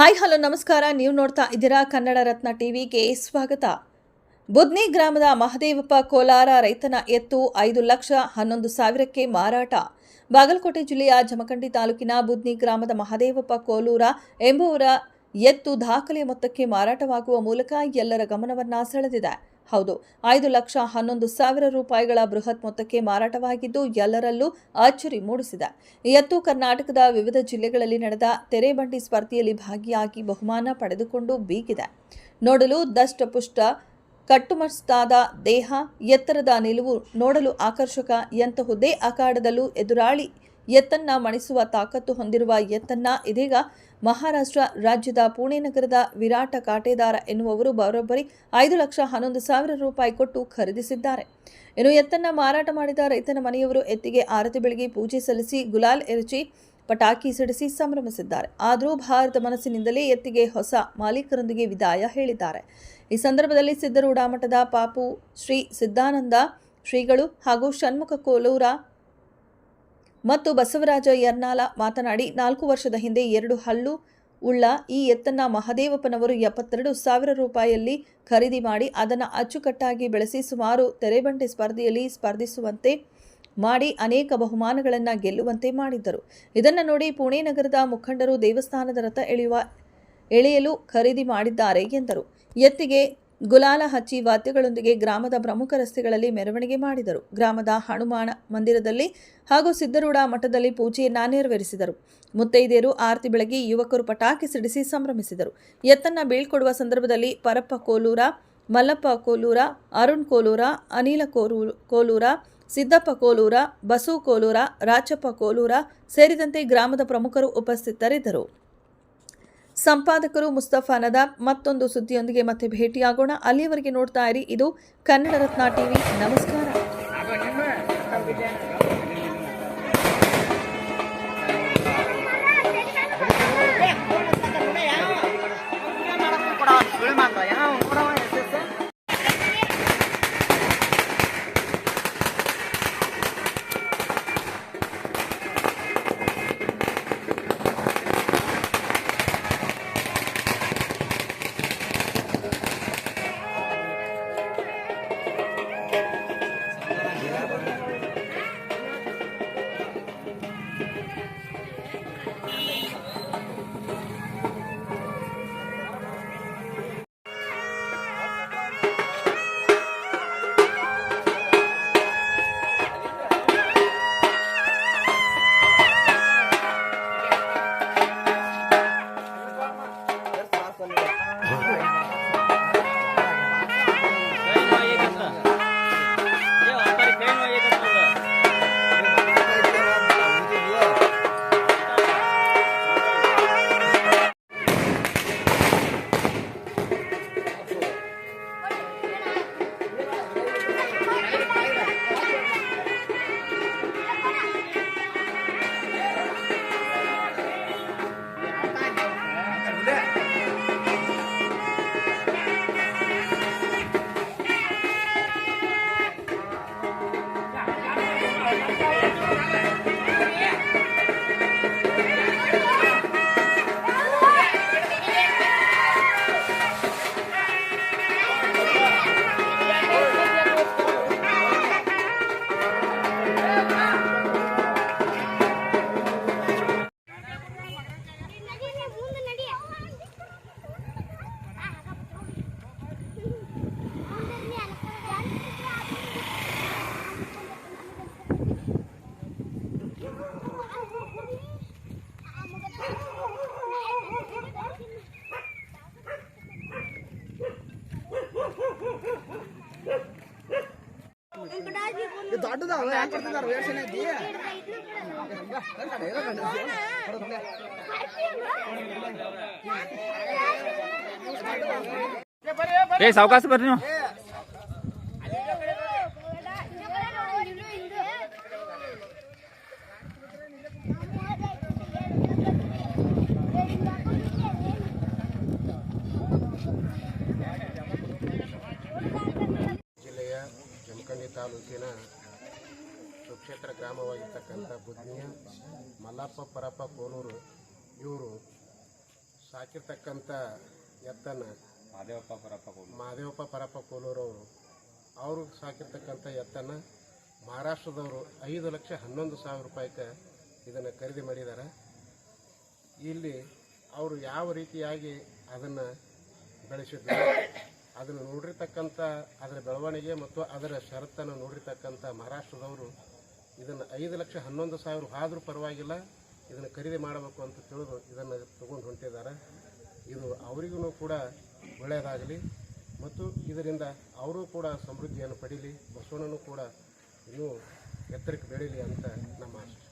Hi, hello, ನಮಸ್ಕಾರ. ನೀವು ನೋಡ್ತಾ ಇದ್ದೀರಾ ಕನ್ನಡ ರತ್ನ ಟಿವಿಗೆ ಸ್ವಾಗತ. ಬುದ್ನಿ ಗ್ರಾಮದ ಮಹದೇವಪ್ಪ ಕೋಲಾರ ರೈತನ ಎತ್ತು ಐದು ಲಕ್ಷ ಹನ್ನೊಂದು ಸಾವಿರಕ್ಕೆ ಮಾರಾಟ. ಬಾಗಲಕೋಟೆ ಜಿಲ್ಲೆಯ ಜಮಖಂಡಿ ತಾಲೂಕಿನ ಬುದ್ನಿ ಗ್ರಾಮದ ಮಹದೇವಪ್ಪ ಕೋಲೂರ ಎಂಬುವರ ಎತ್ತು ದಾಖಲೆ ಮೊತ್ತಕ್ಕೆ ಮಾರಾಟವಾಗುವ ಮೂಲಕ ಎಲ್ಲರ ಗಮನವನ್ನು ಸೆಳೆದಿದೆ. ಹೌದು, ಐದು ಲಕ್ಷ ಹನ್ನೊಂದು ಸಾವಿರ ರೂಪಾಯಿಗಳ ಬೃಹತ್ ಮೊತ್ತಕ್ಕೆ ಮಾರಾಟವಾಗಿದ್ದು ಎಲ್ಲರಲ್ಲೂ ಅಚ್ಚರಿ ಮೂಡಿಸಿದೆ. ಎತ್ತು ಕರ್ನಾಟಕದ ವಿವಿಧ ಜಿಲ್ಲೆಗಳಲ್ಲಿ ನಡೆದ ತೆರೆಬಂಡಿ ಸ್ಪರ್ಧೆಯಲ್ಲಿ ಭಾಗಿಯಾಗಿ ಬಹುಮಾನ ಪಡೆದುಕೊಂಡು ಬೀಗಿದೆ. ನೋಡಲು ದಷ್ಟಪುಷ್ಟ, ಕಟ್ಟುಮಸ್ತಾದ ದೇಹ, ಎತ್ತರದ ನಿಲುವು ನೋಡಲು ಆಕರ್ಷಕ, ಎಂತಹುದೇ ಅಖಾಡದಲ್ಲೂ ಎದುರಾಳಿ ಎತ್ತನ್ನ ಮಣಿಸುವ ತಾಕತ್ತು ಹೊಂದಿರುವ ಎತ್ತನ್ನ ಇದೀಗ ಮಹಾರಾಷ್ಟ್ರ ರಾಜ್ಯದ ಪುಣೆ ನಗರದ ವಿರಾಟ ಕಾಟೇದಾರ ಎನ್ನುವವರು ಬರೋಬ್ಬರಿ ಐದು ಲಕ್ಷ ಹನ್ನೊಂದು ಸಾವಿರ ರೂಪಾಯಿ ಕೊಟ್ಟು ಖರೀದಿಸಿದ್ದಾರೆ. ಇನ್ನು ಎತ್ತನ್ನ ಮಾರಾಟ ಮಾಡಿದ ರೈತನ ಮನೆಯವರು ಎತ್ತಿಗೆ ಆರತಿ ಬೆಳಗ್ಗೆ ಪೂಜೆ ಸಲ್ಲಿಸಿ ಗುಲಾಲ್ ಎರಚಿ ಪಟಾಕಿ ಸಿಡಿಸಿ ಸಂಭ್ರಮಿಸಿದ್ದಾರೆ. ಆದರೂ ಭಾರತ ಮನಸ್ಸಿನಿಂದಲೇ ಎತ್ತಿಗೆ ಹೊಸ ಮಾಲೀಕರೊಂದಿಗೆ ವಿದಾಯ ಹೇಳಿದ್ದಾರೆ. ಈ ಸಂದರ್ಭದಲ್ಲಿ ಸಿದ್ದರೂಢ ಮಠದ ಪಾಪು ಶ್ರೀ ಸಿದ್ದಾನಂದ ಶ್ರೀಗಳು ಹಾಗೂ ಷಣ್ಮುಖ ಕೋಲೂರ ಮತ್ತು ಬಸವರಾಜ ಯರ್ನಾಲ ಮಾತನಾಡಿ, ನಾಲ್ಕು ವರ್ಷದ ಹಿಂದೆ ಎರಡು ಹಲ್ಲು ಉಳ್ಳ ಈ ಎತ್ತನ್ನ ಮಹದೇವಪ್ಪನವರು ಎಪ್ಪತ್ತೆರಡು ಸಾವಿರ ರೂಪಾಯಿಯಲ್ಲಿ ಖರೀದಿ ಮಾಡಿ, ಅದನ್ನು ಅಚ್ಚುಕಟ್ಟಾಗಿ ಬೆಳೆಸಿ ಸುಮಾರು ತೆರೆಬಂಡೆ ಸ್ಪರ್ಧೆಯಲ್ಲಿ ಸ್ಪರ್ಧಿಸುವಂತೆ ಮಾಡಿ ಅನೇಕ ಬಹುಮಾನಗಳನ್ನು ಗೆಲ್ಲುವಂತೆ ಮಾಡಿದ್ದರು. ಇದನ್ನು ನೋಡಿ ಪುಣೆ ನಗರದ ಮುಖಂಡರು ದೇವಸ್ಥಾನದ ರಥ ಎಳೆಯುವ, ಎಳೆಯಲು ಖರೀದಿ ಮಾಡಿದ್ದಾರೆ ಎಂದರು. ಎತ್ತಿಗೆ ಗುಲಾಲ ಹಚ್ಚಿ ವಾದ್ಯಗಳೊಂದಿಗೆ ಗ್ರಾಮದ ಪ್ರಮುಖ ರಸ್ತೆಗಳಲ್ಲಿ ಮೆರವಣಿಗೆ ಮಾಡಿದರು. ಗ್ರಾಮದ ಹನುಮಾನ ಮಂದಿರದಲ್ಲಿ ಹಾಗೂ ಸಿದ್ದರೂಢ ಮಠದಲ್ಲಿ ಪೂಜೆಯನ್ನ ನೆರವೇರಿಸಿದರು. ಮುತ್ತೈದೆಯರು ಆರತಿ ಬೆಳಗ್ಗೆ ಯುವಕರು ಪಟಾಕಿ ಸಿಡಿಸಿ ಸಂಭ್ರಮಿಸಿದರು. ಎತ್ತನ್ನ ಬೀಳ್ಕೊಡುವ ಸಂದರ್ಭದಲ್ಲಿ ಪರಪ್ಪ ಕೋಲೂರ, ಮಲ್ಲಪ್ಪ ಕೋಲೂರ, ಅರುಣ್ ಕೋಲೂರ, ಅನಿಲ ಕೋರೂ ಕೋಲೂರ, ಸಿದ್ದಪ್ಪ ಕೋಲೂರ, ಬಸು ಕೋಲೂರ, ರಾಚಪ್ಪ ಕೋಲೂರ ಸೇರಿದಂತೆ ಗ್ರಾಮದ ಪ್ರಮುಖರು ಉಪಸ್ಥಿತರಿದ್ದರು. ಸಂಪಾದಕರು ಮುಸ್ತಫಾ ನದಾಬ್ ಮತ್ತೊಂದು ಸುದ್ದಿಯೊಂದಿಗೆ ಮತ್ತೆ ಭೇಟಿಯಾಗೋಣ ಅಲ್ಲಿಯವರೆಗೆ ನೋಡ್ತಾ ಇರಿ ಇದು ಕನ್ನಡ ರತ್ನ ಟಿವಿ ನಮಸ್ಕಾರ Right. ದೊಡ್ಡದವ ಯಾಕೆ ಕೊಡ್ತಿದಾರ? ವೇಷನೆ ಐತಿ. ಏ ಸಾವಕಾಶ ಬರ್ರಿ ನೀವು. ಜಿಲ್ಲೆಯ ಜಮಖಂಡಿ ತಾಲೂಕಿನ ಸುಕ್ಷೇತ್ರ ಗ್ರಾಮವಾಗಿರ್ತಕ್ಕಂಥ ಬುದ್ನಿಯ ಮಲ್ಲಪ್ಪ ಪರಪ್ಪ ಕೋನೂರು ಇವರು ಸಾಕಿರ್ತಕ್ಕಂಥ ಎತ್ತನ್ನು ಮಾದೇವಪ್ಪ ಪರಪ್ಪ ಮಾದೇವಪ್ಪ ಪರಪ್ಪ ಕೋಲೂರವರು ಅವರು. ಸಾಕಿರ್ತಕ್ಕಂಥ ಎತ್ತನ್ನು ಮಹಾರಾಷ್ಟ್ರದವರು ಐದು ಲಕ್ಷ ಹನ್ನೊಂದು ಸಾವಿರ ರೂಪಾಯಿಗೆ ಇದನ್ನು ಖರೀದಿ ಮಾಡಿದ್ದಾರೆ ಇಲ್ಲಿ ಅವರು ಯಾವ ರೀತಿಯಾಗಿ ಅದನ್ನು ಬೆಳೆಸಿದ್ರು ಅದನ್ನು ನೋಡಿರ್ತಕ್ಕಂಥ ಅದರ ಬೆಳವಣಿಗೆ ಮತ್ತು ಅದರ ಷರತ್ತನ್ನು ನೋಡಿರ್ತಕ್ಕಂಥ ಮಹಾರಾಷ್ಟ್ರದವರು ಇದನ್ನು ಐದು ಲಕ್ಷ ಹನ್ನೊಂದು ಸಾವಿರ ಆದರೂ ಪರವಾಗಿಲ್ಲ, ಇದನ್ನು ಖರೀದಿ ಮಾಡಬೇಕು ಅಂತ ತಿಳಿದು ಇದನ್ನು ತಗೊಂಡು ಹೊಂಟಿದ್ದಾರೆ. ಇದು ಅವರಿಗೂ ಕೂಡ ಒಳ್ಳೆಯದಾಗಲಿ ಮತ್ತು ಇದರಿಂದ ಅವರೂ ಕೂಡ ಸಮೃದ್ಧಿಯನ್ನು ಪಡೀಲಿ. ಬಸವಣ್ಣನೂ ಕೂಡ ಇನ್ನೂ ಎತ್ತರಕ್ಕೆ ಬೆಳೀಲಿ ಅಂತ ನಮ್ಮ ಆಶೆ.